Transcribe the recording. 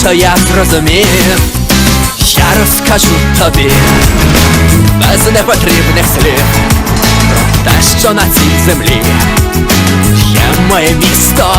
що я зрозумів, я розкажу тобі без непотрібних слів про те, що на цій землі є моє місто,